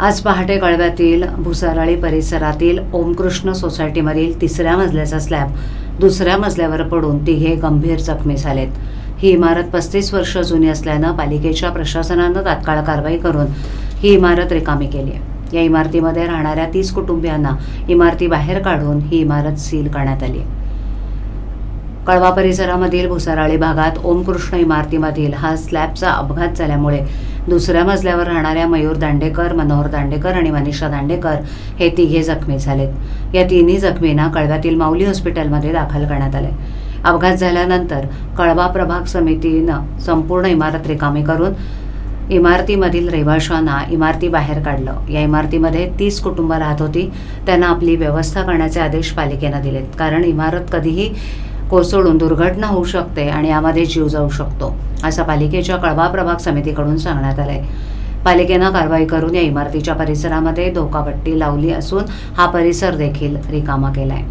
आज पहाटे कळव्यातील भुसाराळी परिसरातील ओमकृष्ण सोसायटीमधील तिसऱ्या मजल्याचा स्लॅब दुसऱ्या मजल्यावर पडून तिघे गंभीर जखमी झालेत. ही इमारत पस्तीस वर्ष जुनी असल्यानं पालिकेच्या प्रशासनानं तात्काळ कारवाई करून ही इमारत रिकामी केली आहे. या इमारतीमध्ये राहणाऱ्या तीस कुटुंबियांना इमारतीबाहेर काढून ही इमारत सील करण्यात आली आहे. कळवा परिसरामधील भुसाराळी भागात ओमकृष्ण इमारतीमधील हा स्लॅबचा अपघात झाल्यामुळे दुसऱ्या मजल्यावर राहणाऱ्या मयूर दांडेकर मनोहर दांडेकर आणि मनीषा दांडेकर हे तिघे जखमी झालेत. या तिन्ही जखमींना कळव्यातील माऊली हॉस्पिटलमध्ये दाखल करण्यात आले अपघात झाल्यानंतर कळवा प्रभाग समितीनं संपूर्ण इमारत रिकामी करून इमारतीमधील रहिवाशांना इमारती बाहेर काढलं. या इमारतीमध्ये तीस कुटुंब राहत होती. त्यांना आपली व्यवस्था करण्याचे आदेश पालिकेनं दिलेत. कारण इमारत कधीही कोसळून दुर्घटना होऊ शकते आणि यामध्ये जीव जाऊ शकतो असं पालिकेच्या कळवा प्रभाग समितीकडून सांगण्यात आलंय. पालिकेनं कारवाई करून या इमारतीच्या परिसरामध्ये धोकापट्टी लावली असून हा परिसर देखील रिकामा केलाय.